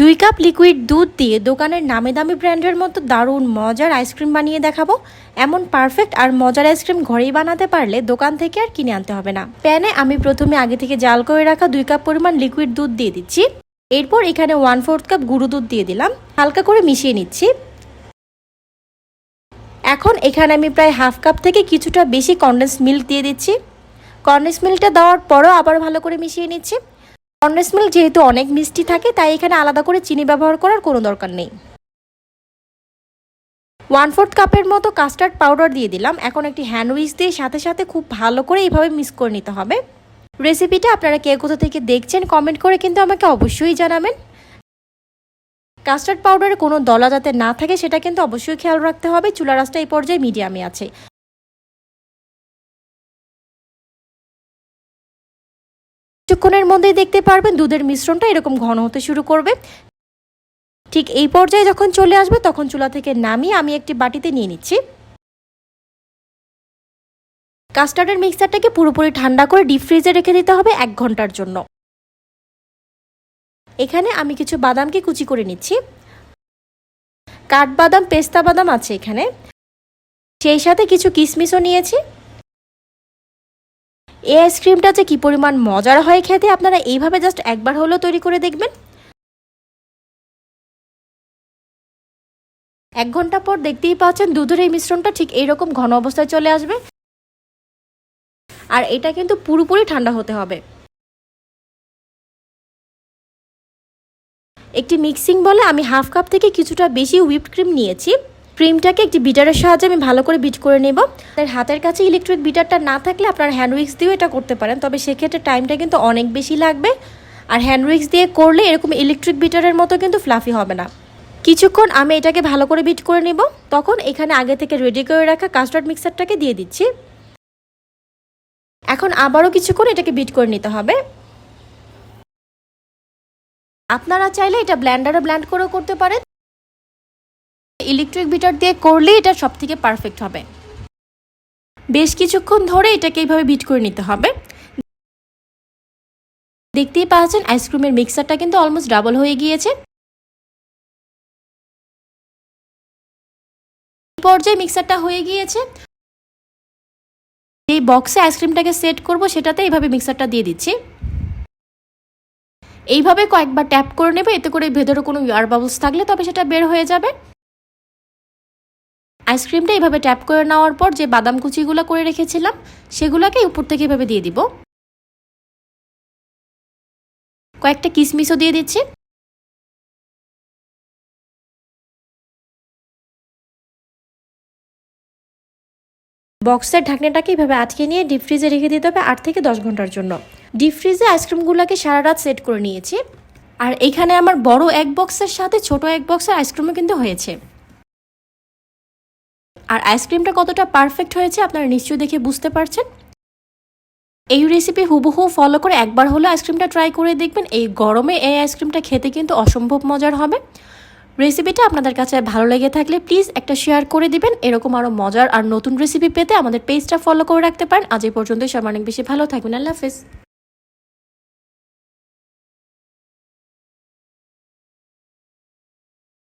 দুই cup liquid দুধ দিয়ে দোকানের নামি দামি ব্র্যান্ডের মতো দারুণ মজার আইসক্রিম বানিয়ে দেখাবো। এমন পারফেক্ট আর মজার আইসক্রিম ঘরেই বানাতে পারলে দোকান থেকে আর কিনে আনতে হবে না। প্যানে আমি প্রথমে আগে থেকে জাল করে রাখা দুই কাপ পরিমাণ লিকুইড দুধ দিয়ে দিচ্ছি। এরপর এখানে ওয়ান ফোর্থ কাপ গুঁড়ো দুধ দিয়ে দিলাম। হালকা করে মিশিয়ে নিচ্ছি। এখন এখানে আমি প্রায় হাফ কাপ থেকে কিছুটা বেশি কন্ডেন্স মিল্ক দিয়ে দিচ্ছি। কন্ডেন্স মিল্কটা দেওয়ার পরও আবার ভালো করে মিশিয়ে নিচ্ছি। কন্ডেন্স মিল্ক যেহেতু অনেক মিষ্টি থাকে, তাই এখানে আলাদা করে চিনি ব্যবহার করার কোনো দরকার নেই। ওয়ান ফোর্থ কাপের মতো কাস্টার্ড পাউডার দিয়ে দিলাম। এখন একটি হ্যান্ড উইচ দিয়ে সাথে সাথে খুব ভালো করে এইভাবে মিক্স করে নিতে হবে। রেসিপিটা আপনারা কে কোথা থেকে দেখছেন কমেন্ট করে কিন্তু আমাকে অবশ্যই জানাবেন। কাস্টার্ড পাউডারে কোনো দলা যাতে না থাকে, সেটা কিন্তু অবশ্যই খেয়াল রাখতে হবে। চুলা রাসটা এই পর্যায়ে মিডিয়ামে আছে। কিছুক্ষণের মধ্যেই দেখতে পারবেন দুধের মিশ্রণটা এরকম ঘন হতে শুরু করবে। ঠিক এই পর্যায়ে যখন চলে আসবে তখন চুলা থেকে নামিয়ে আমি একটি বাটিতে নিয়ে নিচ্ছি। কাস্টার্ডের মিক্সারটাকে পুরোপুরি ঠান্ডা করে ডিপ ফ্রিজে রেখে দিতে হবে এক ঘণ্টার জন্য। এখানে আমি কিছু বাদামকে কুচি করে নিচ্ছি। কাঠবাদাম, পেস্তা বাদাম আছে এখানে। সেই সাথে কিছু কিশমিশও নিয়েছি। এই আইসক্রিমটা যে কী পরিমাণ মজার হয় খেতে, আপনারা এইভাবে জাস্ট একবার হলেও তৈরি করে দেখবেন। এক ঘণ্টা পর দেখতেই পাচ্ছেন দুধের এই মিশ্রণটা ঠিক এইরকম ঘন অবস্থায় চলে আসবে। আর এটা কিন্তু পুরোপুরি ঠান্ডা হতে হবে। একটি মিক্সিং বলে আমি হাফ কাপ থেকে কিছুটা বেশি হুইপড ক্রিম নিয়েছি। ক্রিমটাকে একটি বিটারের সাহায্যে আমি ভালো করে বিট করে নেব। তার হাতের কাছে ইলেকট্রিক বিটারটা না থাকলে আপনার হ্যান্ড উইক্স দিয়েও এটা করতে পারেন, তবে সেক্ষেত্রে টাইমটা কিন্তু অনেক বেশি লাগবে। আর হ্যান্ড উইক্স দিয়ে করলে এরকম ইলেকট্রিক বিটারের মতো কিন্তু ফ্লাফি হবে না। কিছুক্ষণ আমি এটাকে ভালো করে বিট করে নেব। তখন এখানে আগে থেকে রেডি করে রাখা কাস্টার্ড মিক্সারটাকে দিয়ে দিচ্ছি। এখন আবারও কিছুক্ষণ এটাকে বিট করে নিতে হবে। আপনারা চাইলে এটা ব্ল্যান্ডারে ব্ল্যান্ড করেও করতে পারেন। ইলেকট্রিক বিটার দিয়ে করলে এটা সব থেকে পারফেক্ট হবে। বেশ কিছুক্ষণ ধরে এটাকে এইভাবে বিট করে নিতে হবে। দেখতেই পাচ্ছেন আইসক্রিমের মিক্সারটা কিন্তু অলমোস্ট ডাবল হয়ে গিয়েছে। পর্যায়ে মিক্সারটা হয়ে গিয়েছে। এই বক্সে আইসক্রিমটাকে সেট করব, সেটাতে এইভাবে মিক্সারটা দিয়ে দিচ্ছি। এইভাবে কয়েকবার ট্যাপ করে নেবে, এতে করে ভেতরে কোনো ইয়ার বাবলস থাকলে তবে সেটা বের হয়ে যাবে। আইসক্রিমটা এইভাবে ট্যাপ করে নেওয়ার পর যে বাদাম কুচিগুলো করে রেখেছিলাম সেগুলোকে উপর থেকে এভাবে দিয়ে দিব। কয়েকটা কিশমিশও দিয়ে দিচ্ছি। বক্সের ঢাকনাটাকে এইভাবে আটকে নিয়ে ডিপ ফ্রিজে রেখে দিতে হবে আট থেকে দশ ঘণ্টার জন্য। ডিপ ফ্রিজে আইসক্রিমগুলোকে সারা রাত সেট করে নিয়েছি। আর এখানে আমার বড় এক বক্সের সাথে ছোট এক বক্সের আইসক্রিমও কিন্তু হয়েছে। আর আইসক্রিমটা কতটা পারফেক্ট হয়েছে আপনারা নিশ্চয়ই দেখে বুঝতে পারছেন। এই রেসিপি হুবহু ফলো করে একবার হলে আইসক্রিমটা ট্রাই করে দেখবেন। এই গরমে এই আইসক্রিমটা খেতে কিন্তু অসম্ভব মজার হবে। রেসিপিটা আপনাদের কাছে ভালো লেগে থাকলে প্লিজ একটা শেয়ার করে দিবেন। এরকম আরও মজার আর নতুন রেসিপি পেতে আমাদের পেজটা ফলো করে রাখতে পারেন। আজ এই পর্যন্তই। সব অনেক বেশি ভালো থাকবেন। আল্লাহ হাফেজ।